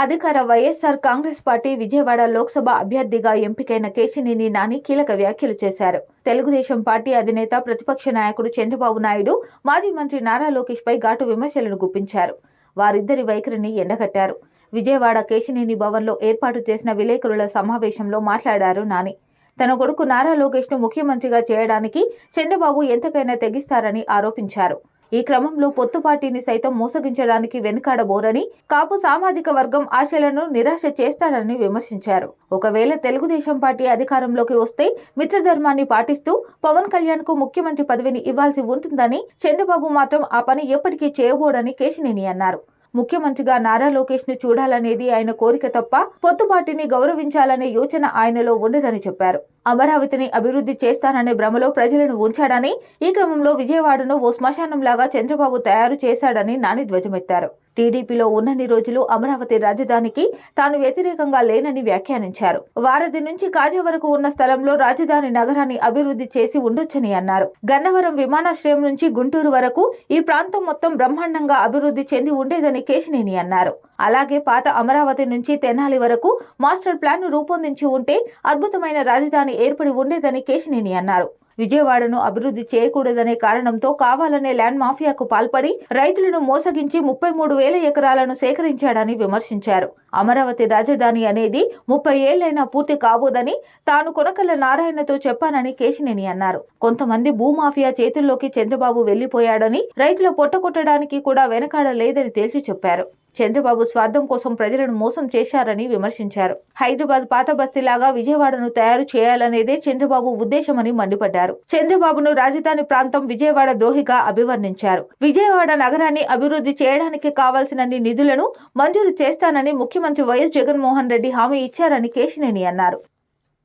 అధికార వైఎస్ఆర్ కాంగ్రెస్ పార్టీ విజయవాడ లోక్సభ అభ్యర్థిగా ఎంపికైన కేశినేని నాని కీలక వ్యాఖ్యలు చేశారు. తెలుగుదేశం పార్టీ అధినేత ప్రతిపక్ష నాయకుడు చంద్రబాబు నాయుడు మాజీ మంత్రి నారా లోకేష్ పై ఘాటు విమర్శలను గుప్పించారు. వారిద్దరి వైఖరిని ఎండగట్టారు. విజయవాడ కేశినేని భవన్లో ఏర్పాటు చేసిన విలేకరుల సమావేశంలో మాట్లాడారు నాని. తన కొడుకు నారా లోకేష్ను ముఖ్యమంత్రిగా చేయడానికి చంద్రబాబు ఎంతకైనా తెగిస్తారని ఆరోపించారు. ఈ క్రమంలో పొత్తు పార్టీని సైతం మోసగించడానికి వెనుకాడబోరని కాపు సామాజిక వర్గం ఆశలను నిరాశ చేస్తాడని విమర్శించారు. ఒకవేళ తెలుగుదేశం పార్టీ అధికారంలోకి వస్తే మిత్రధర్మాన్ని పాటిస్తూ పవన్ కళ్యాణ్కు ముఖ్యమంత్రి పదవిని ఇవ్వాల్సి ఉంటుందని చంద్రబాబు మాత్రం ఆ పని ఎప్పటికీ చేయబోడని కేశినేని అన్నారు. ముఖ్యమంత్రిగా నారా లోకేష్ను చూడాలనేది ఆయన కోరిక తప్ప పొత్తు పార్టీని గౌరవించాలనే యోచన ఆయనలో ఉండదని చెప్పారు. అమరావతిని అభివృద్ధి చేస్తాననే భ్రమలో ప్రజలను ఉంచాడని ఈ క్రమంలో విజయవాడను ఓ శ్మశానంలాగా చంద్రబాబు తయారు చేశాడని నాని ధ్వజమెత్తారు. టీడీపీలో ఉన్నన్ని రోజులు అమరావతి రాజధానికి తాను వ్యతిరేకంగా లేనని వ్యాఖ్యానించారు. వారధి నుంచి కాజా వరకు ఉన్న స్థలంలో రాజధాని నగరాన్ని అభివృద్ధి చేసి ఉండొచ్చని అన్నారు. గన్నవరం విమానాశ్రయం నుంచి గుంటూరు వరకు ఈ ప్రాంతం మొత్తం బ్రహ్మాండంగా అభివృద్ధి చెంది ఉండేదని కేశినేని అన్నారు. అలాగే పాత అమరావతి నుంచి తెనాలి వరకు మాస్టర్ ప్లాన్ రూపొందించి ఉంటే అద్భుతమైన రాజధాని ఏర్పడి ఉండేదని కేశినేని అన్నారు. విజయవాడను అభివృద్ధి చేయకూడదనే కారణంతో కావాలనే ల్యాండ్ మాఫియాకు పాల్పడి రైతులను మోసగించి ముప్పై మూడు వేల ఎకరాలను సేకరించాడని విమర్శించారు. అమరావతి రాజధాని అనేది ముప్పై ఏళ్ళైనా పూర్తి కాబోదని తాను కొనకల్ల నారాయణతో చెప్పానని కేశినేని అన్నారు. కొంతమంది భూమాఫియా చేతుల్లోకి చంద్రబాబు వెళ్ళిపోయాడని రైతుల పొట్టకొట్టడానికి కూడా వెనకాడలేదని తేల్చి చెప్పారు. చంద్రబాబు స్వార్థం కోసం ప్రజలను మోసం చేశారని విమర్శించారు. హైదరాబాద్ పాత బస్తీలాగా విజయవాడను తయారు చేయాలనేదే చంద్రబాబు ఉద్దేశమని మండిపడ్డారు. చంద్రబాబును రాజధాని ప్రాంతం విజయవాడ ద్రోహిగా అభివర్ణించారు. విజయవాడ నగరాన్ని అభివృద్ధి చేయడానికి కావాల్సినన్ని నిధులను మంజూరు చేస్తానని ముఖ్యమంత్రి వైఎస్ జగన్మోహన్ రెడ్డి హామీ ఇచ్చారని కేశినేని అన్నారు.